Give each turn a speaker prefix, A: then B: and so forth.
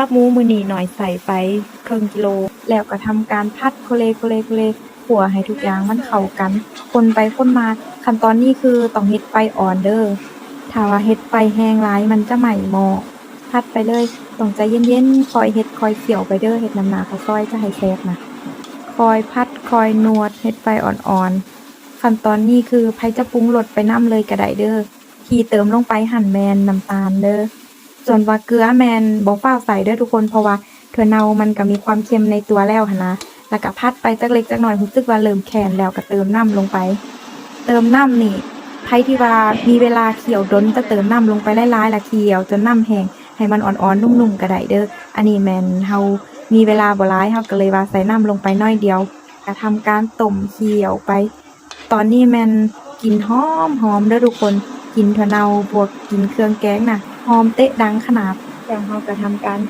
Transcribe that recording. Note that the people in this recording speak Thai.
A: รับมูมือนีหน่อยใส่ไปครึ่งกิโล แล้วก็ทำการพัดโคเลโคเลโคเลขัวให้ทุกอย่างมันเข้ากัน คนไปคนมาขั้นตอนนี้คือต้องเฮ็ดไฟอ่อนเด้อถ้าว่าเฮ็ดไฟแห้งร้ายมันจะไหม้หม้อพัดไปเลยต้องใจเย็นๆคอยเฮ็ดคอยเกี่ยวไปเด้อเฮ็ดน้ำหนาเขาวซอยจะให้แซ่บนะคอยพัดคอยนวดเฮ็ดไฟอ่อนๆขั้นตอนนี้คือไผจะปรุงรสไปน้ำเลยก็ไดเด้อที่เติมลงไปหั่นแมนน้ำตาลเด้อ ส่วนว่าเกลือแมนบ่ฟ้าใส่ด้อทุกคนเพราะว่าถั่วเน่ามันก็มีความเค็มในตัวแล้วนะ แล้วก็พัดไปจักเล็กจักหน่อยรู้สึกว่าเริ่มแข็งแล้วก็เติมน้ำลงไป เติมน้ำนี่ใครที่ว่ามีเวลาเคี่ยวดนจะเติมน้ำลงไปหลายๆละเคี่ยวจนน้ำแห้งให้มันอ่อนๆนุ่มๆก็ได้เด้อ อันนี้แมนเฮามีเวลาบ่หลายเฮาก็เลยว่าใส่น้ำลงไปน้อยเดียวก็ทำการต้มเคี่ยวไป ตอนนี้แมนกลินหอมหอมเด้อทุกคน กินถั่วเน่าบวกกินเครื่องแกงน่ะ หอมเตะดังขนาด แล้วเราก็ทำการ